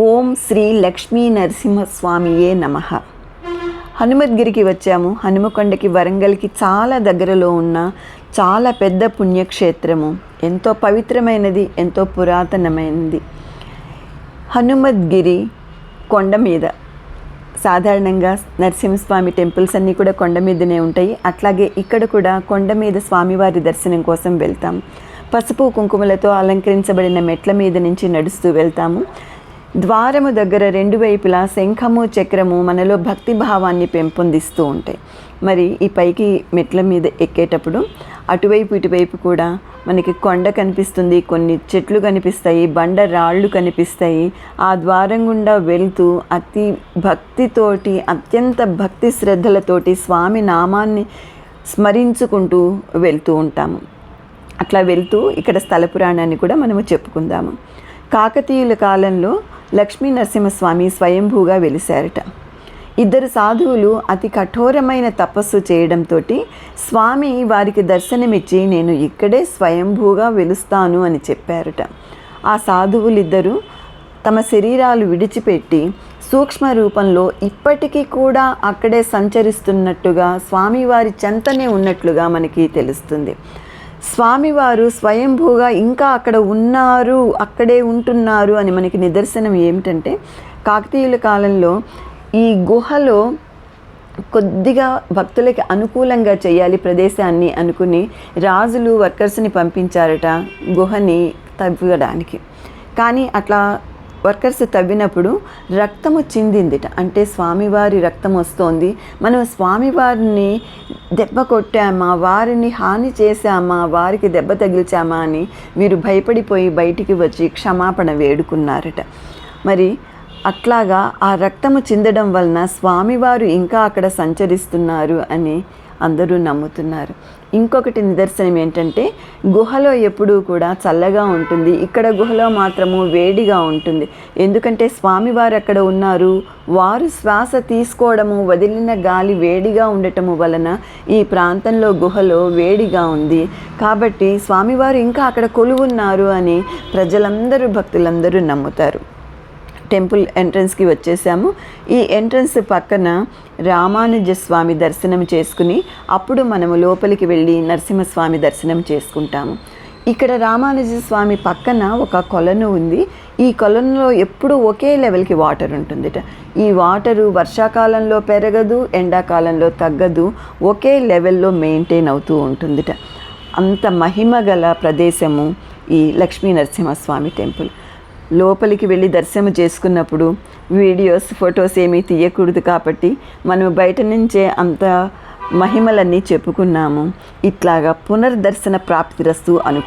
ఓం శ్రీ లక్ష్మీ నరసింహస్వామియే నమ. హనుమద్గిరికి వచ్చాము. హనుమకొండకి వరంగల్కి చాలా దగ్గరలో ఉన్న చాలా పెద్ద పుణ్యక్షేత్రము. ఎంతో పవిత్రమైనది ఎంతో పురాతనమైనది. హనుమద్గిరి కొండ మీద. సాధారణంగా నరసింహస్వామి టెంపుల్స్ అన్నీ కూడా కొండ మీదనే ఉంటాయి. అట్లాగే ఇక్కడ కూడా కొండ మీద స్వామివారి దర్శనం కోసం వెళ్తాం. పసుపు కుంకుమలతో అలంకరించబడిన మెట్ల మీద నుంచి నడుస్తూ వెళ్తాము. ద్వారము దగ్గర రెండు వైపులా శంఖము చక్రము మనలో భక్తి భావాన్ని పెంపొందిస్తూ ఉంటాయి. మరి ఈ పైకి మెట్ల మీద ఎక్కేటప్పుడు అటువైపు ఇటువైపు కూడా మనకి కొండ కనిపిస్తుంది. కొన్ని చెట్లు కనిపిస్తాయి బండ రాళ్ళు కనిపిస్తాయి. ఆ ద్వారం గుండా వెళ్తూ అతి భక్తితోటి అత్యంత భక్తి శ్రద్ధలతోటి స్వామి నామాన్ని స్మరించుకుంటూ వెళ్తూ ఉంటాము. అట్లా వెళ్తూ ఇక్కడ స్థల పురాణాన్ని కూడా మనము చెప్పుకుందాము. కాకతీయుల కాలంలో లక్ష్మీ నరసింహస్వామి స్వయంభూగా వెలిశారట. ఇద్దరు సాధువులు అతి కఠోరమైన తపస్సు చేయడంతో స్వామి వారికి దర్శనమిచ్చి నేను ఇక్కడే స్వయంభూగా వెలుస్తాను అని చెప్పారట. ఆ సాధువులిద్దరూ తమ శరీరాలు విడిచిపెట్టి సూక్ష్మ రూపంలో ఇప్పటికీ కూడా అక్కడే సంచరిస్తున్నట్టుగా స్వామివారి చెంతనే ఉన్నట్లుగా మనకి తెలుస్తుంది. స్వామివారు స్వయంభూగా ఇంకా అక్కడ ఉన్నారు అక్కడే ఉంటున్నారు అని మనకి నిదర్శనం ఏమిటంటే కాకతీయుల కాలంలో ఈ గుహలో కొద్దిగా భక్తులకి అనుకూలంగా చేయాలి ప్రదేశాన్ని అనుకుని రాజులు వర్కర్స్ని పంపించారట గుహని తవ్వడానికి. కానీ అట్లా వర్కర్స్ తవ్వినప్పుడు రక్తము చిందిందిట. అంటే స్వామివారి రక్తం వస్తోంది. మనం స్వామివారిని దెబ్బ కొట్టామా? వారిని హాని చేశామా? వారికి దెబ్బ తగిల్చామా అని వీరు భయపడిపోయి బయటికి వచ్చి క్షమాపణ వేడుకున్నారట. మరి అట్లాగా ఆ రక్తము చిందడం వలన స్వామివారు ఇంకా అక్కడ సంచరిస్తున్నారు అని అందరూ నమ్ముతున్నారు. ఇంకొకటి నిదర్శనం ఏంటంటే గుహలో ఎప్పుడూ కూడా చల్లగా ఉంటుంది. ఇక్కడ గుహలో మాత్రము వేడిగా ఉంటుంది. ఎందుకంటే స్వామివారు అక్కడ ఉన్నారు. వారు శ్వాస తీసుకోవడము వదిలిన గాలి వేడిగా ఉండటము వలన ఈ ప్రాంతంలో గుహలో వేడిగా ఉంది. కాబట్టి స్వామివారు ఇంకా అక్కడ కొలువున్నారు అని ప్రజలందరూ భక్తులందరూ నమ్ముతారు. టెంపుల్ ఎంట్రన్స్కి వచ్చేసాము. ఈ ఎంట్రన్స్ పక్కన రామానుజ స్వామి దర్శనం చేసుకుని అప్పుడు మనము లోపలికి వెళ్ళి నరసింహస్వామి దర్శనం చేసుకుంటాము. ఇక్కడ రామానుజ స్వామి పక్కన ఒక కొలను ఉంది. ఈ కొలనులో ఎప్పుడూ ఒకే లెవెల్కి వాటర్ ఉంటుందిట. ఈ వాటరు వర్షాకాలంలో పెరగదు ఎండాకాలంలో తగ్గదు ఒకే లెవెల్లో మెయింటైన్ అవుతూ ఉంటుందిట. అంత మహిమ గల ప్రదేశము ఈ లక్ష్మీ నరసింహస్వామి టెంపుల్. లోపలికి వెళ్ళి దర్శనం చేసుకున్నప్పుడు వీడియోస్ ఫొటోస్ ఏమీ తీయకూడదు కాబట్టి మనం బయట నుంచే అంత మహిమలన్నీ చెప్పుకున్నాము. ఇట్లాగా పునర్దర్శన ప్రాప్తిరస్తు అను